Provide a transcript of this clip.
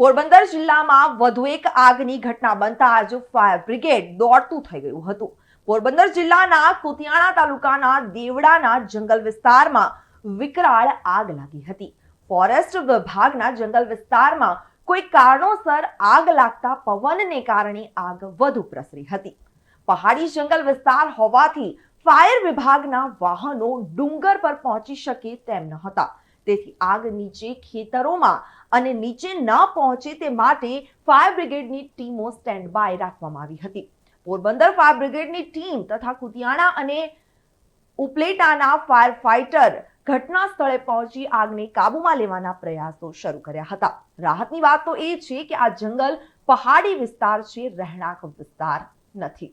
પોરબંદર જિલ્લામાં વધુ એક આગની ઘટના બનતા આજે ફાયર બ્રિગેડ દોડતું થઈ ગયું હતું. પોરબંદર જિલ્લાના કુતિયાણા તાલુકાના દેવડાના જંગલ વિસ્તારમાં વિકરાળ આગ લાગી હતી. ફોરેસ્ટ વિભાગના જંગલ વિસ્તારમાં કોઈ કારણોસર આગ લાગતા પવનને કારણે આગ વધુ પ્રસરી હતી. પહાડી જંગલ વિસ્તાર હોવાથી ફાયર વિભાગના વાહનો ડુંગર પર પહોંચી શકે તેમ ન હતા તેથી આગ નીચે ખેતરોમાં અને નીચે ન પહોંચે તે માટે ફાયર બ્રિગેડની ટીમો સ્ટેન્ડ બાય રાખવામાં આવી હતી. પોરબંદર ફાયર બ્રિગેડની ટીમ તથા કુતિયાણા અને ઉપલેટાના ફાયર ફાઇટર ઘટના સ્થળે પહોંચી આગને કાબૂમાં લેવાના પ્રયાસો શરૂ કર્યા હતા. રાહતની વાત તો એ છે કે આ જંગલ પહાડી વિસ્તાર છે, રહેણાંક વિસ્તાર નથી.